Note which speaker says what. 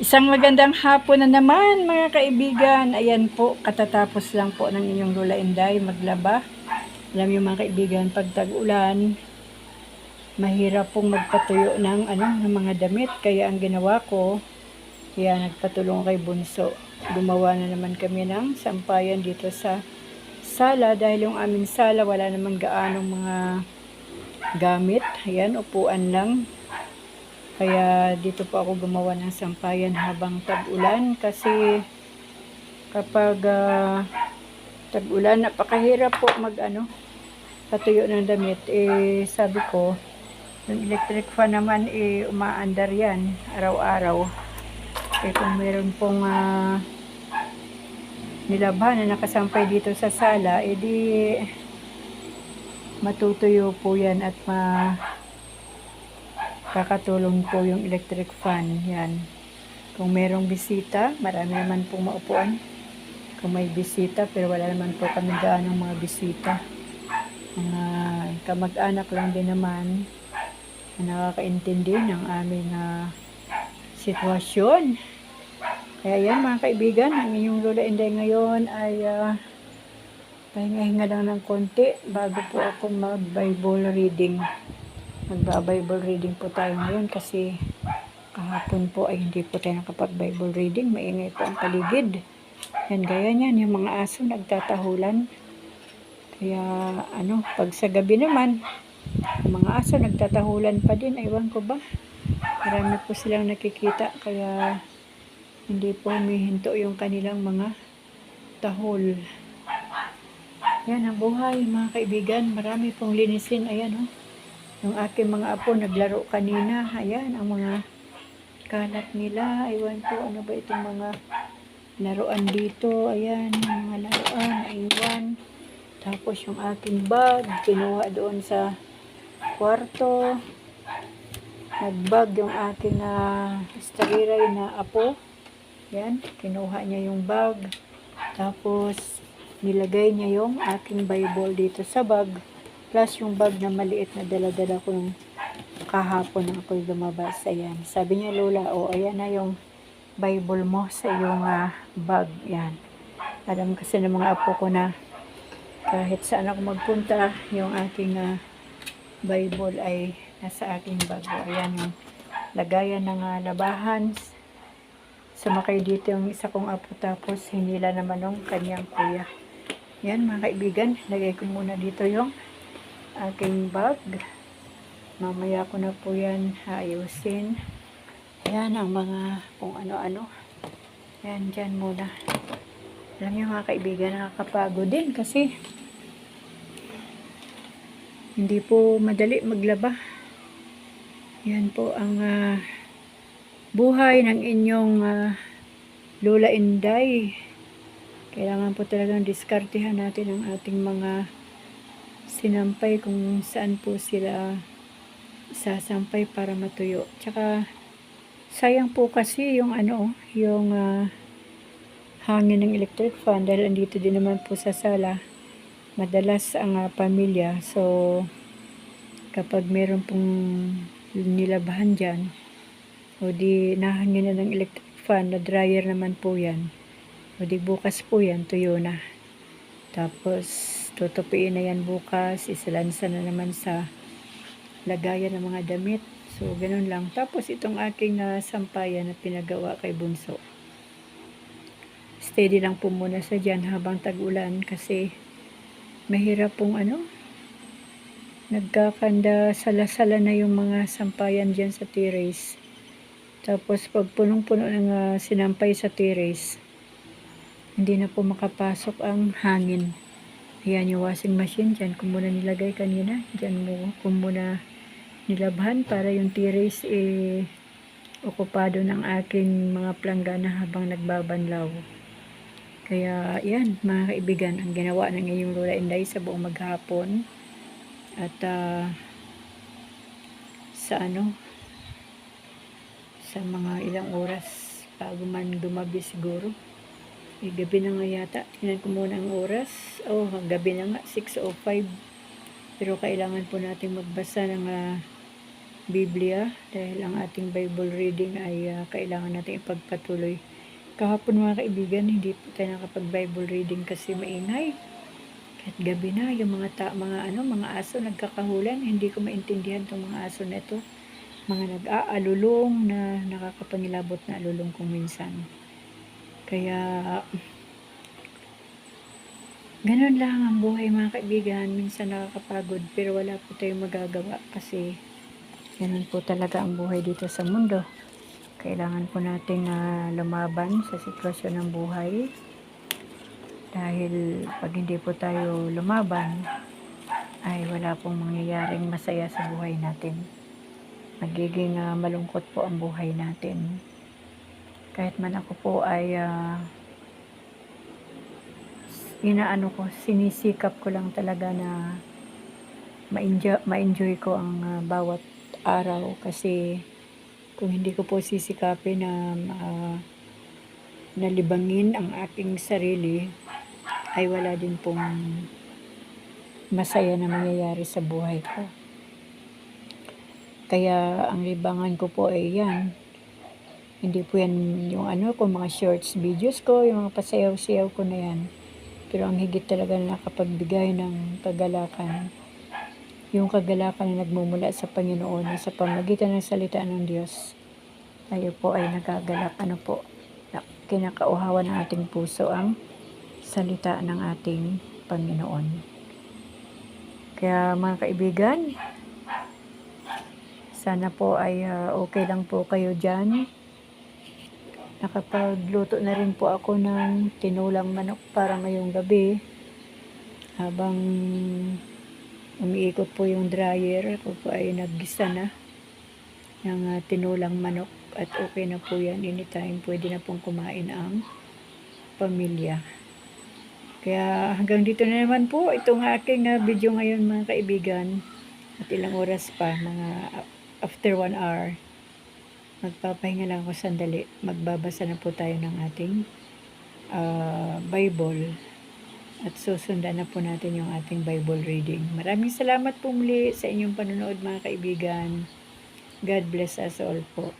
Speaker 1: Isang magandang hapon na naman mga kaibigan. Ayan po, katatapos lang po ng inyong Lola Inday maglaba. Alam niyo mga kaibigan, pag tag-ulan, mahirap pong magpatuyo ng, ano, ng mga damit. Kaya ang ginawa ko, kaya nagpatulong kay Bunso. Gumawa na naman kami ng sampayan dito sa sala dahil yung aming sala wala naman gaanong mga gamit. Ayan, upuan lang. Kaya dito po ako gumawa ng sampayan habang tag-ulan kasi kapag ah, tag-ulan napakahirap po mag ano patuyo ng damit. Eh sabi ko yung electric fan naman eh umaandar yan araw-araw. Eh kung meron pong ah, nilabhan na nakasampay dito sa sala eh di matutuyo po yan at ma kakatulong po yung electric fan. Yan. Kung merong bisita, marami naman pong maupuan. Kung may bisita, pero wala naman po kami gaanong mga bisita. Mga kamag-anak lang din naman na nakakaintindi ng aming ah, sitwasyon. Kaya yan mga kaibigan, ang inyong Lola Inday ngayon ay ah, pahinga-hinga lang ng konti bago po ako mag-Bible reading magba-Bible reading po tayo ngayon kasi kahapon po ay hindi po tayo nakapag-Bible reading. Maingay po ang paligid. Yan, gaya niyan. Yung mga aso nagtatahulan. Kaya, ano, pag sa gabi naman, yung mga aso nagtatahulan pa din. Aywan ko ba? Marami po silang nakikita. Kaya, hindi po humihinto yung kanilang mga tahol. Yan ang buhay, mga kaibigan. Marami pong linisin. Ayan, oh. Yung aking mga apo naglaro kanina. Ayan, ang mga kalat nila. Iwan ko, ano ba itong mga laruan dito. Ayan, mga laruan. Iwan. Tapos yung aking bag, kinuha doon sa kwarto. Nagbag yung aking uh, stariray na apo. Yan, kinuha niya yung bag. Tapos, nilagay niya yung aking Bible dito sa bag. Plus yung bag na maliit na dala-dala ko nung kahapon na ako lumabas. Ayan. Sabi niya, Lola, o oh, ayan na yung Bible mo sa iyong ah, bag. Yan. Alam kasi ng mga apo ko na kahit saan ako magpunta, yung aking ah, Bible ay nasa aking bag. Ayan yung lagayan ng ah, labahan. Sumakay dito yung isa kong apo tapos hinila naman ng kanyang kuya. Yan mga kaibigan, lagay ko muna dito yung aking bag. Mamaya ko na po yan ayusin. Yan ang mga kung ano-ano. Yan, dyan muna. Alam niyo mga kaibigan, nakakapagod din kasi hindi po madali maglaba. Yan po ang ah, buhay ng inyong ah, Lola Inday. Kailangan po talagang diskartehan natin ang ating mga sinampay kung saan po sila sasampay para matuyo. Tsaka sayang po kasi yung ano, yung ah, hangin ng electric fan dahil andito din naman po sa sala madalas ang ah, pamilya. So kapag meron pong nilabahan dyan o di nahangin na ng electric fan na dryer naman po yan o di bukas po yan tuyo na. Tapos tutupiin na yan bukas, isilansa na naman sa lagayan ng mga damit. So, ganun lang. Tapos, itong aking na sampayan na pinagawa kay Bunso. Steady lang po muna sa dyan habang tag-ulan kasi mahirap pong ano, nagkakanda sala-sala na yung mga sampayan dyan sa terrace. Tapos, pag punong-puno ng ah, sinampay sa terrace, hindi na po makapasok ang hangin. Ayan yung washing machine dyan. Kung muna nilagay kanina, dyan mo kung muna nilabhan para yung terrace eh okupado ng aking mga planggana habang nagbabanlaw. Kaya yan mga kaibigan, ang ginawa ng ngayong Lola Inday sa buong maghapon. At ah, sa ano, sa mga ilang oras bago man dumabi siguro. Eh, gabi na nga yata. Tingnan ko muna ang oras. Oh, gabi na nga. 6.05. Pero kailangan po natin magbasa ng ah, Biblia dahil ang ating Bible reading ay ah, kailangan natin ipagpatuloy. Kahapon mga kaibigan, hindi po tayo nakapag-Bible reading kasi maingay. Kahit gabi na, yung mga, ta- mga, ano, mga aso nagkakahulan, hindi ko maintindihan itong mga aso na ito. Mga nag-aalulong na nakakapangilabot na alulong kung minsan. Kaya, ganun lang ang buhay mga kaibigan. Minsan nakakapagod, pero wala po tayong magagawa kasi ganun po talaga ang buhay dito sa mundo. Kailangan po nating ah, lumaban sa sitwasyon ng buhay. Dahil pag hindi po tayo lumaban, ay wala pong mangyayaring masaya sa buhay natin. Magiging ah, malungkot po ang buhay natin. Kahit man ako po ay ah, inaano ko, sinisikap ko lang talaga na ma-enjoy, ma-enjoy ko ang ah, bawat araw kasi kung hindi ko po sisikapin na ah, nalibangin ang aking sarili ay wala din pong masaya na mangyayari sa buhay ko. Kaya ang libangan ko po ay yan. Hindi po yan yung ano ko, mga shorts videos ko, yung mga pasayaw-sayaw ko na yan. Pero ang higit talaga na nakapagbigay ng kagalakan, yung kagalakan na nagmumula sa Panginoon sa pamagitan ng salita ng Diyos, tayo po ay nagagalak, ano po, na kinakauhawan ng ating puso ang salita ng ating Panginoon. Kaya mga kaibigan, sana po ay ah, okay lang po kayo dyan. Nakapagluto na rin po ako ng tinulang manok para ngayong gabi. Habang umiikot po yung dryer, ako po ay naggisa na ng ah, tinulang manok. At okay na po yan. Anytime pwede na pong kumain ang pamilya. Kaya hanggang dito na naman po itong aking ah, video ngayon mga kaibigan. At ilang oras pa, mga a- after one hour. Magpapahinga lang ako sandali. Magbabasa na po tayo ng ating ah, Bible. At susundan na po natin yung ating Bible reading. Maraming salamat po muli sa inyong panonood mga kaibigan. God bless us all po.